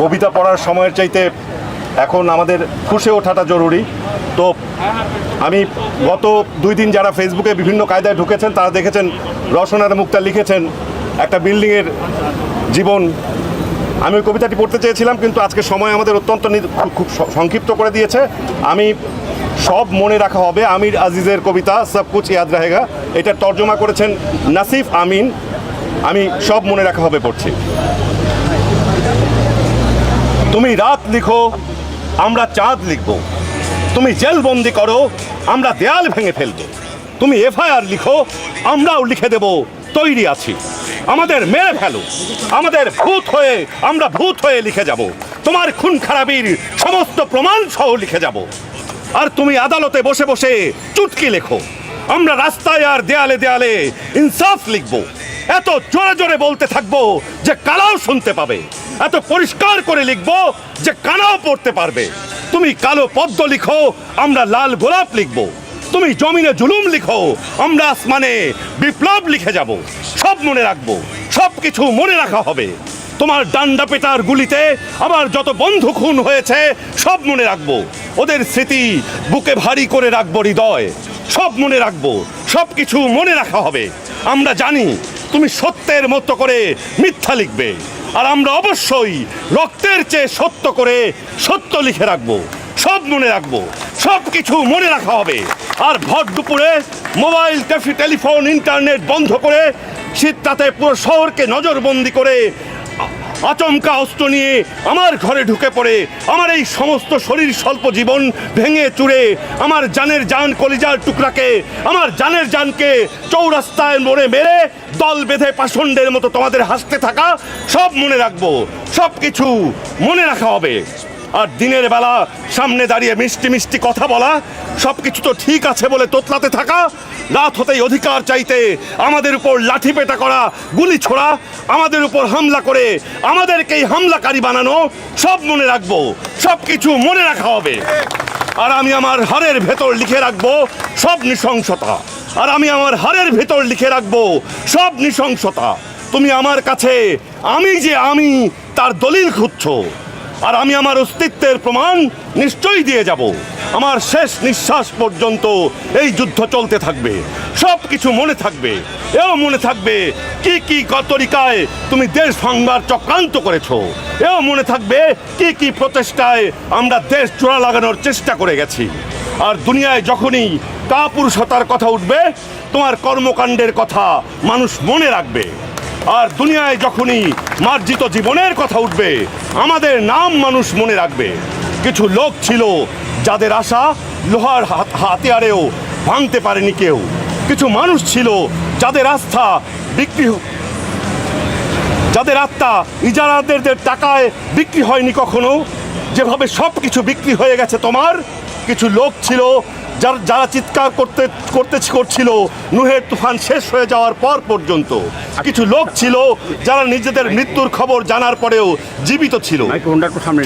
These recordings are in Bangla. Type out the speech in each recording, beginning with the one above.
কবিতা পড়ার সময়ের চাইতে এখন আমাদের ফুসে ওঠাটা জরুরি। তো আমি গত দুই দিন যারা ফেসবুকে বিভিন্ন কায়দায় ঢুকেছেন, তারা দেখেছেন, রসনার মুক্তা লিখেছেন একটা বিল্ডিংয়ের জীবন। আমি ওই কবিতাটি পড়তে চেয়েছিলাম, কিন্তু আজকে সময় আমাদের অত্যন্ত খুব- সংক্ষিপ্ত করে দিয়েছে। আমি সব মনে রাখা হবে, আমির আজিজের কবিতা, সব কুচ ইয়াদ রাহেগা। এটা তর্জমা করেছেন নাসিফ আমিন। আমি সব মনে রাখা হবে পড়ছি। তুমি রাত লিখো, আমরা চাঁদ লিখব। তুমি জেলবন্দি করো, আমরা দেয়াল ভেঙে ফেলব। তুমি এফআইআর লিখো, আমরাও লিখে দেব, তৈরি আছি। আমাদের মেরে ফেলো, আমাদের ভূত হয়ে আমরা ভূত হয়ে লিখে যাব। তোমার খুন খারাপির সমস্ত প্রমাণ সহ লিখে যাব। আর তুমি আদালতে বসে বসে চুটকি লেখো। আমরা রাস্তায় আর দেয়ালে দেয়ালে ইনসাফ লিখব। এত জোরে জোরে বলতে থাকব যে কালাও শুনতে পাবে। এত পরিষ্কার করে লিখব যে কানাও পড়তে পারবে। তুমি কালো পদ্ম লিখো, আমরা লাল গোলাপ লিখব। তুমি জমিনে জুলুম লিখো, আমরা আসমানে বিপ্লব লিখে যাব। সব মনে রাখব সব কিছু মনে রাখা হবে। তোমার ডান্ডা পেটার গুলিতে আমার যত বন্ধু খুন হয়েছে, সব মনে রাখব। ওদের স্মৃতি বুকে ভারী করে রাখব হৃদয়। সব মনে রাখব সব কিছু মনে রাখা হবে। আমরা জানি তুমি সত্যের মতো করে মিথ্যা লিখবে। আর আমরা অবশ্যই রক্তের চেয়ে সত্য করে সত্য লিখে রাখব, সব মনে রাখব, সব কিছু মনে রাখা হবে। আর ভর দুপুরে মোবাইল টেলিফোন, ইন্টারনেট বন্ধ করে শীতটাতে পুরো শহরকে নজরবন্দি করে আচমকা অস্ত্র নিয়ে আমার ঘরে ঢুকে পড়ে, আমার এই সমস্ত শরীর স্বল্প জীবন ভেঙে চুড়ে আমার জানের জান কলিজার টুকরাকে, আমার জানের জানকে চৌরাস্তায় মোড়ে মেরে, দল বেঁধে পাষণ্ডের মতো তোমাদের হাসতে থাকা, সব মনে রাখব সব কিছু মনে রাখা হবে। আর দিনের বেলা সামনে দাঁড়িয়ে মিষ্টি মিষ্টি কথা বলা সব কিছু তো ঠিক আছে বলে তোতলাতে থাকা, রাত হতেই অধিকার চাইতে আমাদের উপর লাঠি পেটা করা, গুলি ছোড়া, আমাদের উপর হামলা করে আমাদেরকেই হামলাকারী বানানো, সব মনে রাখব সব কিছু মনে রাখা হবে। আর আমি আমার হাড়ের ভেতর লিখে রাখব সব নৃশংসতা। আর আমি আমার হাড়ের ভেতর লিখে রাখব সব নৃশংসতা। তুমি আমার কাছে, আমি যে আমি, তার দলিল খুঁজছো। আর আমি আমার অস্তিত্বের প্রমাণ নিশ্চয়ই দিয়ে যাব। আমার শেষ নিঃশ্বাস পর্যন্ত এই যুদ্ধ চলতে থাকবে। সব কিছু মনে থাকবে। এও মনে থাকবে কি কি ক- তরিকায় তুমি দেশ ভাঙবার চক্রান্ত করেছ। এও মনে থাকবে কি কি প্রচেষ্টায় আমরা দেশ চোরা লাগানোর চেষ্টা করে গেছি। আর দুনিয়ায় যখনই কাপুরুষতার কথা উঠবে, তোমার কর্মকাণ্ডের কথা মানুষ মনে রাখবে। আর দুনিয়ায় যখনই মার্জিত জীবনের কথা উঠবে, আমাদের নাম মানুষ মনে রাখবে। কিছু লোক ছিল যাদের আশা লোহার হাতিয়ারেও ভাঙতে পারেনি কেউ। কিছু মানুষ ছিল যাদের আস্থা বিক্রি যাদের আত্মা ইজারাদের টাকায় বিক্রি হয়নি কখনো। যেভাবে সব কিছু বিক্রি হয়ে গেছে তোমার কিছু লোক ছিল যার যারা চিৎকার করতে করতে করছিল। নুহের তুফান শেষ হয়ে যাওয়ার পর পর্যন্ত। কিছু লোক ছিল যারা নিজেদের মৃত্যুর খবর জানার পরেও জীবিত ছিল।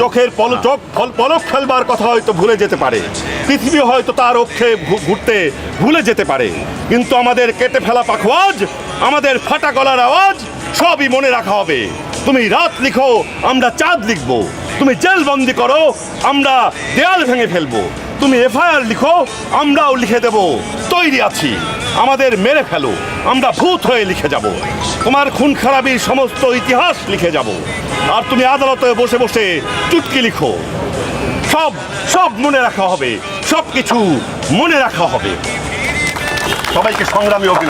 চোখের পল চোখ পলক ফেলবার কথা হয়তো ভুলে যেতে পারে। পৃথিবী হয়তো তার অক্ষে ঘুরতে ভুলে যেতে পারে। কিন্তু আমাদের কেটে ফেলা পাখোয়াজ আমাদের ফাটা গলার আওয়াজ সবই মনে রাখা হবে। তুমি রাত লিখো আমরা চাঁদ লিখব। তুমি জেল বন্দি করো আমরা দেয়াল ভেঙে ফেলব। তুমি এফআইআর লিখো, আমরাও লিখে দেব। তৈরি আছি। আমাদের মেরে ফেলো। আমরা ভূত হয়ে লিখে যাব। তোমার খুন খারাপির সমস্ত ইতিহাস লিখে যাব। আর তুমি আদালতে বসে বসে চুটকি লিখো। সব সব মনে রাখা হবে। সব কিছু মনে রাখা হবে। সবাইকে সংগ্রামী